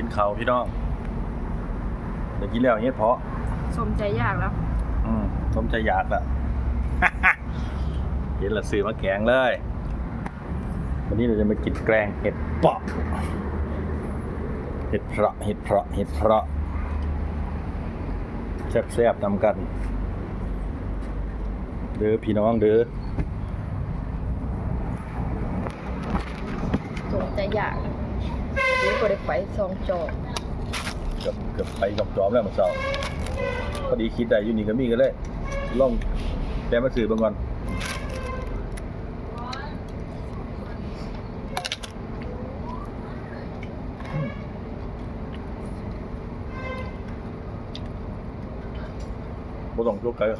กินเขาวพี่น้องเดี๋ยวกินแล้วอย่างเงี้ยเพาะสมใจยากแล้ว อืมผมจะอยากละเห็นละซื้อมาแกงเลย วันนี้เราจะมากินแกงเห็ดเปาะเห็ดเพราะเห็ดเพราะเห็ดเพราะแซ่บๆนำกัน เด้อพี่น้องเด้อสมใจยาก หรือก็ได้ไปซองจอกเกือบเกือบไปกับจอมแล้วมันเศร้าพอดีคิดได้อยู่นี่ก็มีกันเลยลองแปลมาสื่อบางก่อนบ่ต้องยกไกลกับ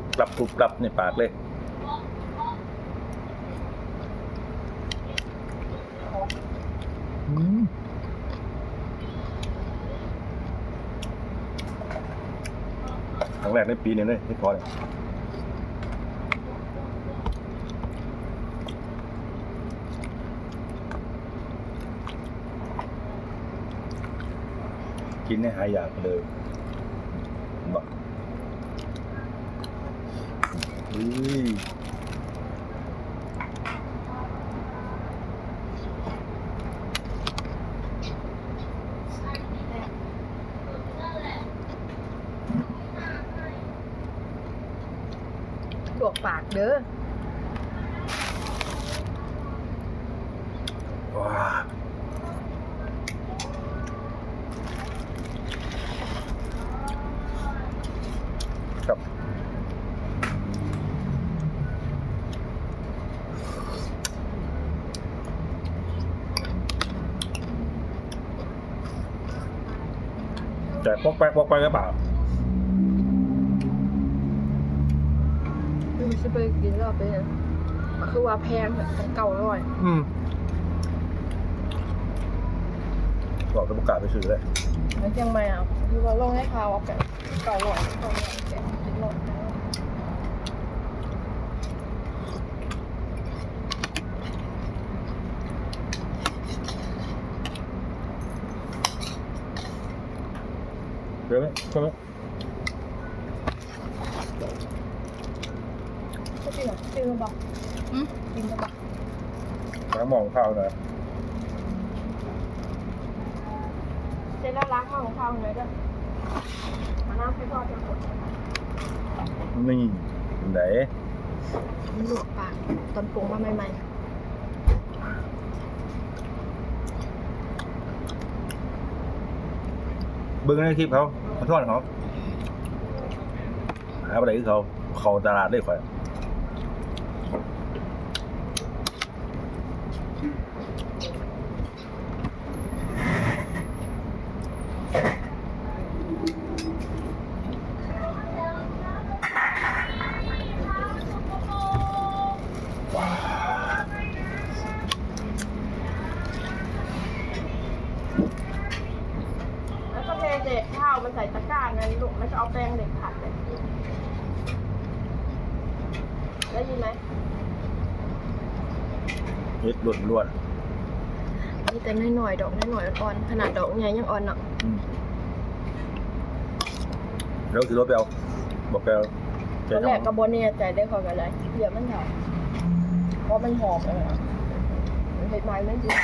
รุบกรับกรุบกรับในปากเลยอืมครั้งแรกในปีนี้เลยไม่พอเลยกินให้หายอยากไปเลยบอกอุ้ย ลวกปากเด้อ แต่ปอกไปปอกไปหรือเปล่าไม่ใช่ไปกินรอบไปเนี่ยก็คือว่าแพงแบบเก่าร้อย อืมบอกจะประกาศไปสื่อเลยแล้วเชียงใหม่อะคือว่าลงให้เขาเอาแบบเก่าร้อยเก่าร้อยแกะกินร้อย เดี๋ยวไหมใช่ไหมก็จริงเหรอจริงหรือเปล่าอืม จริงหรือเปล่าล้างหมองข้าวหน่อยเสร็จแล้วล้างข้าวของข้าวเลยเด้อมาน้ำให้ทอดจะหมดนี่เป็นไหนลวกปากตอนปรุงมาใหม่เบิ้งในคลิปเขาขอโทษเขาหาอะไรคือเขา เขาตลาดได้ข่อย เทเด็กข้าวมันใส่ตะกร้าไงลูกไม่จะเอาแป้งเด็กผัดเลยได้ยินไหมเฮ็ดล้วนล้วนนี่แต่น้อยๆดอกน้อยๆอ่อนขนาดดอกใหญ่ยังอ่อนเนาะๆอืมแล้วคือรถไปเอาบอกแกเอาตอนแรกกระบวนเนี่ยใจได้ขอกันเลยเดี๋ยวมันหอมเพราะมันหอมเลยอะมันเห็ดไม้ไม่จริง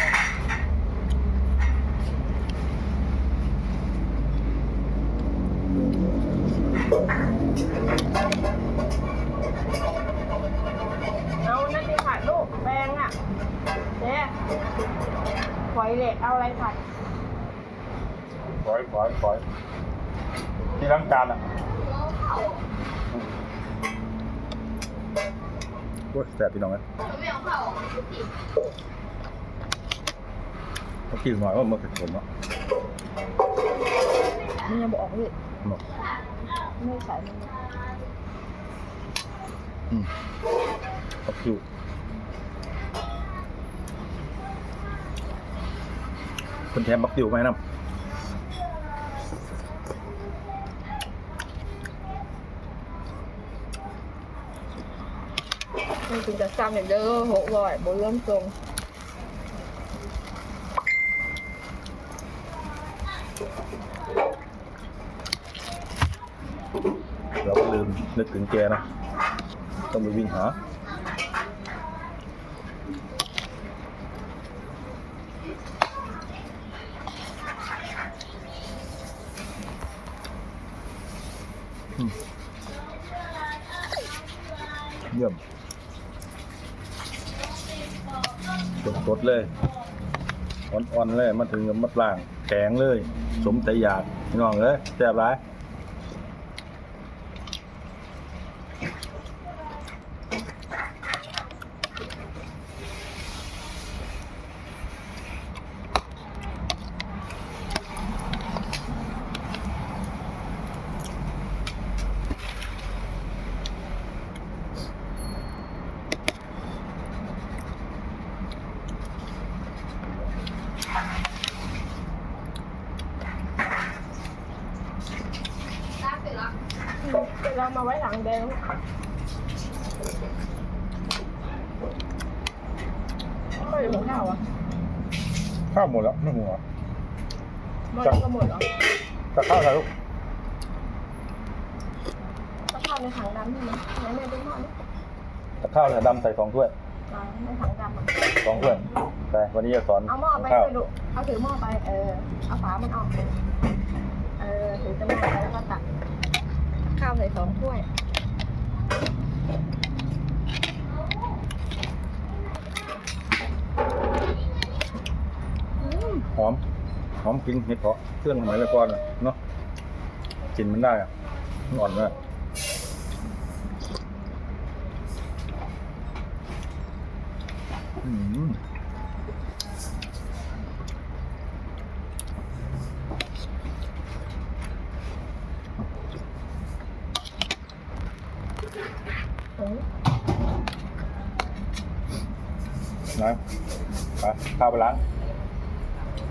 เอานั่นดิผัดลูกแปงอะเจ๊ฝอยเหล็กเอาอะไรผัดปล่อยปล่อยปล่อยที่ล้างจานอะอืมโอ้ยแสบพี่น้องนะเขากินหน่อยว่ามันเป็นผมอะมันยังบอกออกเลย หมดไม่ใส่อืมเขาคิวคนแถมบักติวไหมน้ำมันถึงจะซ้ำอย่างเด้อหกร้อยบนเริ่มตรง เราก็ลืมนึก ถึงแกนะ ต้องไปวิ่งหาเยี่ยมสดเลย อ่อนๆเลย มาถึงกับมัดล่างแข็งเลย สมใจอยาก พี่น้องเลยแซ่บร้าย เรามาไว้หลังแดงก็อยู่ข้าวอะข้าวหมดแล้วไม่หัวหมดก็หมดเหรอจะข้าวอะไรลูกก็ข้าวในถังดำใช่ไหมไหนแม่ดูหม้อนี่จะข้าวเนี่ยดำใส่สองถ้วยอ่าในถังดำอะ สองถ้วย ไปวันนี้จะสอนเอาหม้อไปข้าวด้วยลูกเอาถือหม้อไปเออเอาฝามันออกเลยเออถือจะหม้อไปแล้วก็ตักข้าวใส่สองถ้วยอืมหอมหอมกินเห็ดเพาะเครื่องสมัยก่อนอะเนาะกินมันได้อะมันอ่อนมากอืม นะไปข้าวไปล้าง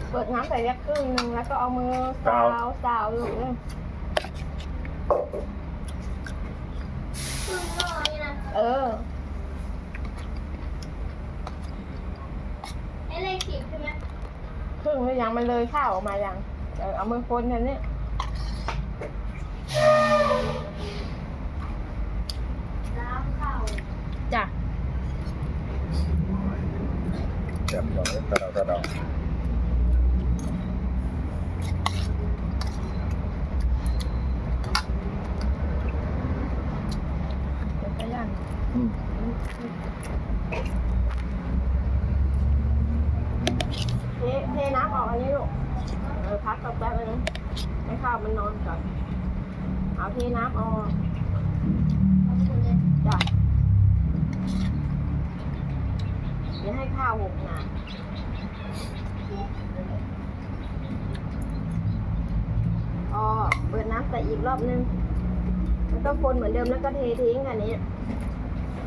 เปิดน้ำใส่แยกครึ่งหนึงแล้วก็เอามือสาวสาวลูกเลยคือหม้อนี่นะเออไอ้เลขสิบใช่ไหมครึ่งหรือยังมันเลยข้าวออกมายังเออเอามือคนแค่นี้น้ำข้าว จ้ะ แซ่บพี่น้องเลยตะเดาตะเดา เดี๋ยวไปย่าง อืม เทเทน้ำ อกอันนี้ลูกเออพักกับแป๊บนึงให้ข้าวมันนอนก่อนเอาเทน้ำออกเอาไปเลยจ้ะเดี๋ยวให้ข้าวหกนะอ๋อเปิดน้ำใส่อีกรอบนึงแล้วก็คนเหมือนเดิมแล้วก็เททิ้งอันนี้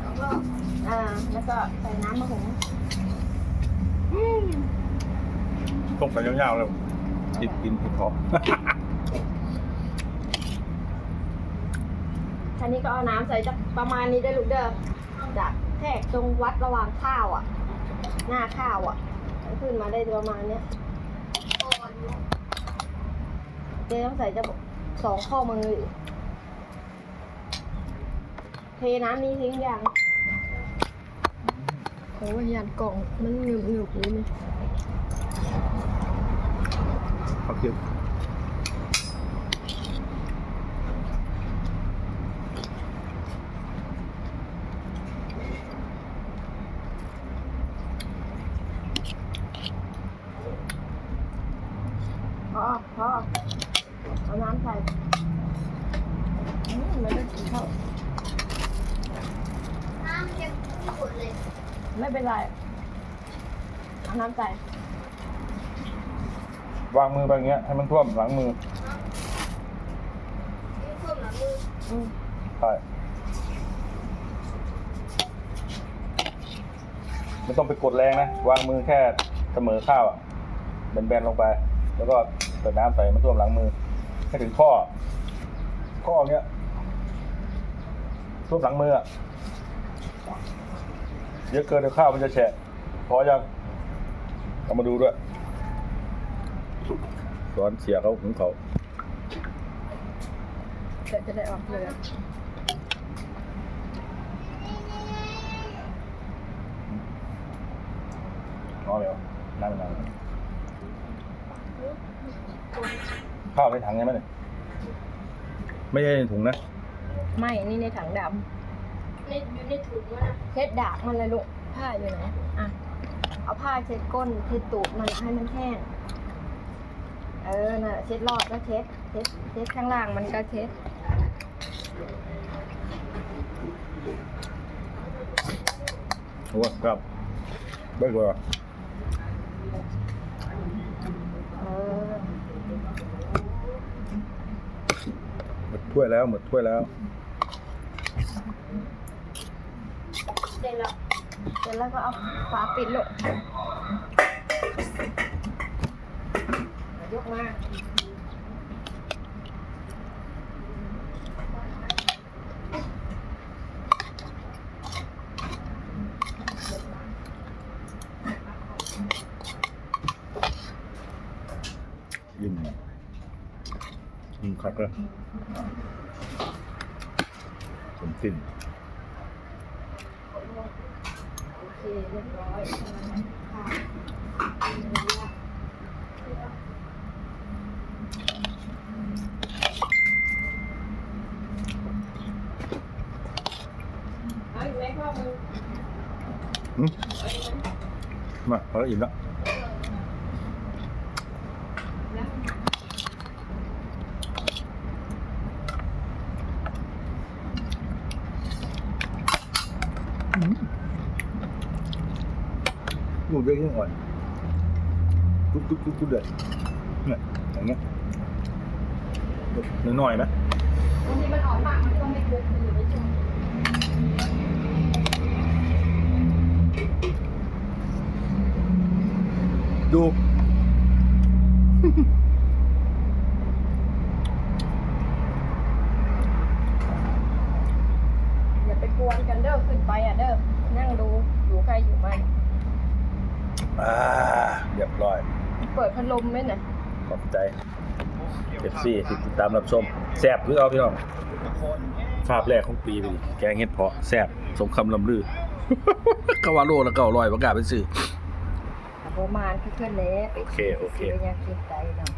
แล้วก็อ่าแล้วก็ใส่น้ำมะหุง ต้มไปยาวๆเลยกินกินเห็ดเพาะทีนี้ก็เอาน้ำใส่จะประมาณนี้ได้ลูกเด้อจากแทกตรงวัดระหว่างข้าวอะ หน้าข้าวอะขึ้นมาได้ประมาณเนี้ยก่อนเจ๊ต้องใส่จะสองข้อมืออยู่เทน้ำนี้ทิ้งยังโอ้ยยันกล่องมันหนึบหนึบๆเลยนี่ ผักเคี่ยวพอพอเอาน้ำใส่อืมไม่ได้กินข้าวน้ำเค็มที่สุดเลย ไม่เป็นไรเอาน้ำใส่ วางมือไปอย่างเงี้ยให้มันท่วมหลังมือนี่เพิ่มหลังมืออืมใช่ไม่ต้องไปกดแรงนะ วางมือแค่เสมอข้าวอะแบนๆลงไป แล้วก็เปิดน้ำใส่มันท่วมหลังมือให้ถึงข้อ ข้อเนี้ยท่วมหลังมืออะเยอะเกินเดี๋ยวข้าวมันจะแฉะพอยังเอามาดูด้วย สอนเสียเขาของเขาเดี๋ยวจะได้ออกเลยน้อยแล้วนั่งนั่งข้าวในถังใช่ไหมเนี่ยไม่ใช่ในถุงนะ ไม่นี่ในถังดในอยู่ในถุงวะนะำเช็ดดากมันเลยลูกผ้าอยู่ไหนอะ เอาผ้าเช็ดก้นเช็ดตูดมันให้มันแห้ง เออน่ะเช็ดรอบก็เช็ดเช็ดเช็ดข้างล่างมันก็เช็ดโอ้ครับเบิกว่าเออหมดถ้วยแล้วหมดถ้วยแล้วเสร็จแล้วเสร็จแล้วก็เอาฝาปิดลูก ยกมายิ้มยิ้มคักแล้วสมสิ้นโอเคเรียบร้อยค่ะเอาอีกไหมพ่อมึงหึมาพอแล้วอิ่มแล้วลูกเล็กยังอ่อนกุ๊กกุ๊กกุ๊กกุ๊กเด็ดเนี่ยอย่างเงี้ยน้อยๆไหมบางทีมันออกมากมันก็ไม่ครบอยู่ไม่ใช่ ดู อย่าไปกวนกันเด้อขึ้นไปอะเด้อนั่งดูอยู่ใครอยู่มันอ่าเรียบร้อย เปิดพัดลมไหมน่ะขอบใจเอฟซีที่ติดตามรับชมแซ่บคือเอาพี่น้องคาบแรกของปีไปดิแกงเห็ดเพาะแซ่บสมคำลำลือกาวาโลแล้วก็อร่อยประกาศเป็นสื่อโบมานคือเพื่อนเละโอเคโอเคยังคิดใจเนาะ